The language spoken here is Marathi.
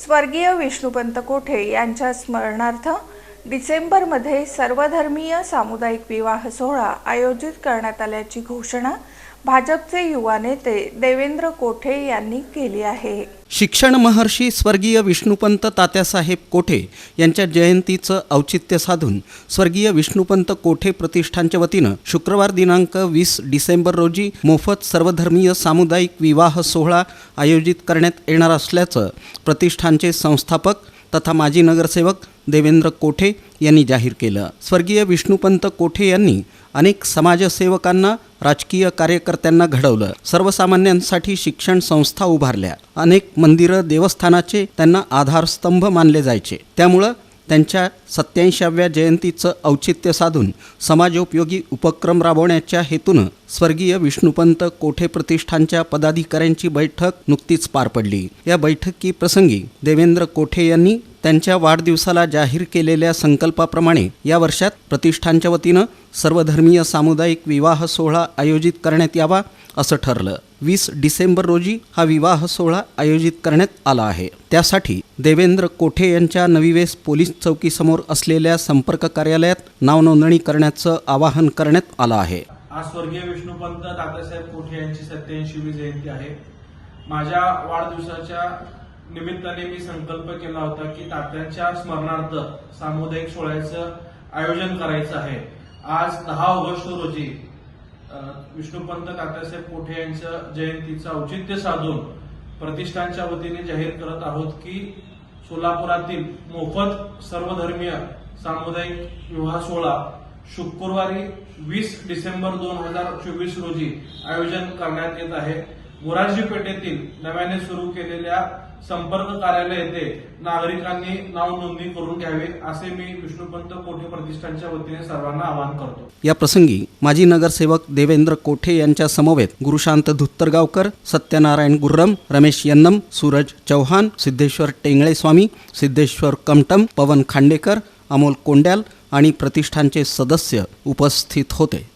स्वर्गीय विष्णुपंत कोठे यांच्या स्मरणार्थ डिसेंबरमध्ये सर्वधर्मीय सामुदायिक विवाह सोहळा आयोजित करण्यात आल्याची घोषणा भाजपचे युवा नेते देवेंद्र कोठे यांनी केली आहे. शिक्षण महर्षी स्वर्गीय विष्णुपंत तात्यासाहेब कोठे यांच्या जयंतीचं औचित्य साधून स्वर्गीय विष्णुपंत कोठे प्रतिष्ठानच्या वतीनं शुक्रवार दिनांक वीस डिसेंबर रोजी मोफत सर्वधर्मीय सामुदायिक विवाह सोहळा आयोजित करण्यात येणार असल्याचं प्रतिष्ठानचे संस्थापक तथा माजी नगरसेवक देवेंद्र कोठे यांनी जाहीर केलं. स्वर्गीय विष्णुपंत कोठे यांनी अनेक समाजसेवकांना राजकीय कार्यकर्त्यांना घडवलं. सर्वसामान्यांसाठी शिक्षण संस्था उभारल्या. अनेक मंदिरं देवस्थानाचे त्यांना आधारस्तंभ मानले जायचे. त्यामुळं त्यांच्या सत्याऐंशाव्या जयंतीचं औचित्य साधून समाजोपयोगी उपक्रम राबवण्याच्या हेतूनं स्वर्गीय विष्णुपंत कोठे प्रतिष्ठानच्या पदाधिकाऱ्यांची बैठक नुकतीच पार पडली. या बैठकीप्रसंगी देवेंद्र कोठे यांनी त्यांच्या वाढदिवसाला जाहीर केलेल्या संकल्पाप्रमाणे या वर्षात प्रतिष्ठानच्या वतीनं सर्वधर्मीय सामुदायिक विवाह सोहळा आयोजित करण्यात यावा असं ठरलं. वीस डिसेंबर रोजी हा विवाह सोहळा आयोजित करण्यात आला आहे. त्यासाठी देवेंद्र कोठे यांच्या नवीवेस पोलीस चौकीसमोर असलेल्या संपर्क कार्यालयात नावनोंदणी करण्याचं आवाहन करण्यात आलं आहे. आज स्वर्गीय विष्णुपंत दादासाहेब कोठे यांची सत्याऐंशीवी जयंती आहे. माझ्या वाढदिवसाच्या निमित्ताने मी संकल्प केला होता की तात्यांच्या स्मरणार्थ सामुदायिक सोहळ्याचं आयोजन करायचं आहे. आज दहा ऑगस्ट रोजी विष्णुपंत तात्यासाहेब कोठे यांच्या जयंतीचं औचित्य साधून प्रतिष्ठानच्या वतीने जाहीर करत आहोत की सोलापुरातील मोफत सर्वधर्मीय सामुदायिक विवाह सोहळा शुक्रवारी वीस डिसेंबर दोन हजार चोवीस रोजी आयोजन करण्यात येत आहे. मोरारजी पेठेतील नव्याने सुरू केलेल्या संपर्क कार्यालय येथे नागरिकांनी नाव नोंदणी करून घ्यावी असे मी विष्णुपंत कोठे प्रतिष्ठानच्या वतीने सर्वांना आवाहन करतो. या प्रसंगी माजी नगरसेवक देवेंद्र कोठे यांच्या समवेत गुरुशांत धुत्तरगावकर सत्यनारायण गुर्रम रमेश यन्नम सूरज चौहान सिद्धेश्वर टेंगळे स्वामी सिद्धेश्वर कमटम पवन खांडेकर अमोल कोंड्याल आणि प्रतिष्ठानचे सदस्य उपस्थित होते.